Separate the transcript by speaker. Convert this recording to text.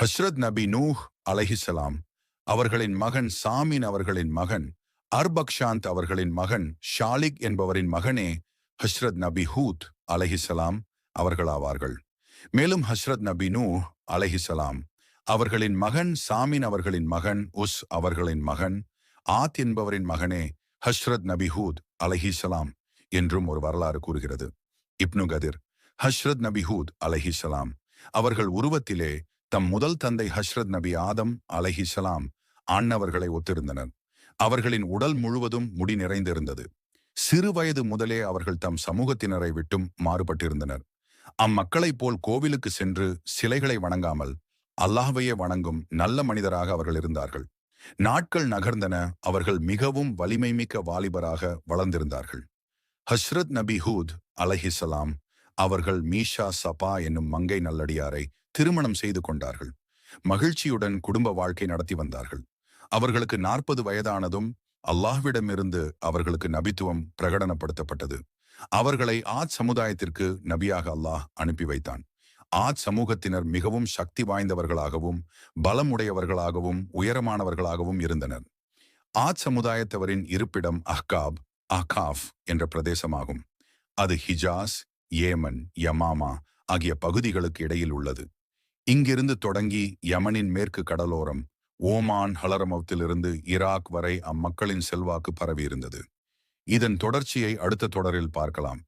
Speaker 1: ஹஸ்ரத் நபி நூஹ் அலஹிசலாம் அவர்களின் மகன் சாமின் அவர்களின் மகன் அர்பக்ஷாந்த் அவர்களின் மகன் ஷாலிக் என்பவரின் மகனே ஹஸ்ரத் நபி ஹூத் அலஹிசலாம் அவர்களாவார்கள். மேலும் ஹஸ்ரத் நபி நூ அலஹிசலாம் அவர்களின் மகன் சாமின் அவர்களின் மகன் உஸ் அவர்களின் மகன் ஆத் என்பவரின் மகனே ஹஸ்ரத் நபி ஹூத் அலஹிசலாம் என்றும் ஒரு வரலாறு கூறுகிறது. இப்னு கதிர் ஹஸ்ரத் நபி ஹூத் அலஹிசலாம் அவர்கள் உருவத்திலே தம் முதல் தந்தை ஹஷ்ரத் நபி ஆதம் அலஹிசலாம் ஆண்ணவர்களை ஒத்திருந்தனர். அவர்களின் உடல் முழுவதும் முடி நிறைந்திருந்தது. சிறு வயது முதலே அவர்கள் தம் சமூகத்தினரை விட்டும் மாறுபட்டிருந்தனர். அம்மக்களைப் போல் கோவிலுக்கு சென்று சிலைகளை வணங்காமல் அல்லாஹ்வையே வணங்கும் நல்ல மனிதராக அவர்கள் இருந்தார்கள். நாட்கள் நகர்ந்தன அவர்கள் மிகவும் வலிமை மிக்க வாலிபராக வளர்ந்திருந்தார்கள். ஹஸ்ரத் நபி ஹூத் அலஹிசலாம் அவர்கள் மீஷா சபா என்னும் மங்கை நல்லடியாரை திருமணம் செய்து கொண்டார்கள். மகிழ்ச்சியுடன் குடும்ப வாழ்க்கை நடத்தி வந்தார்கள். அவர்களுக்கு நாற்பது வயதானதும் அல்லாஹ்விடமிருந்து அவர்களுக்கு நபித்துவம் பிரகடனப்படுத்தப்பட்டது. அவர்களை ஆத் சமுதாயத்திற்கு நபியாக அல்லாஹ் அனுப்பி வைத்தான். ஆத் சமூகத்தினர் மிகவும் சக்தி வாய்ந்தவர்களாகவும் பலமுடையவர்களாகவும் உயரமானவர்களாகவும் இருந்தனர். ஆத் சமுதாயத்தவரின் இருப்பிடம் அஹ்காப் அஹ்காஃப் என்ற பிரதேசமாகும். அது ஹிஜாஸ் ஏமன் யமாமா ஆகிய பகுதிகளுக்கு இடையில் உள்ளது. இங்கிருந்து தொடங்கி யமனின் மேற்கு கடலோரம் ஓமான் ஹலரமவத்திலிருந்து ஈராக் வரை அம்மக்களின் செல்வாக்கு பரவியிருந்தது. இதன் தொடர்ச்சியை அடுத்த தொடரில் பார்க்கலாம்.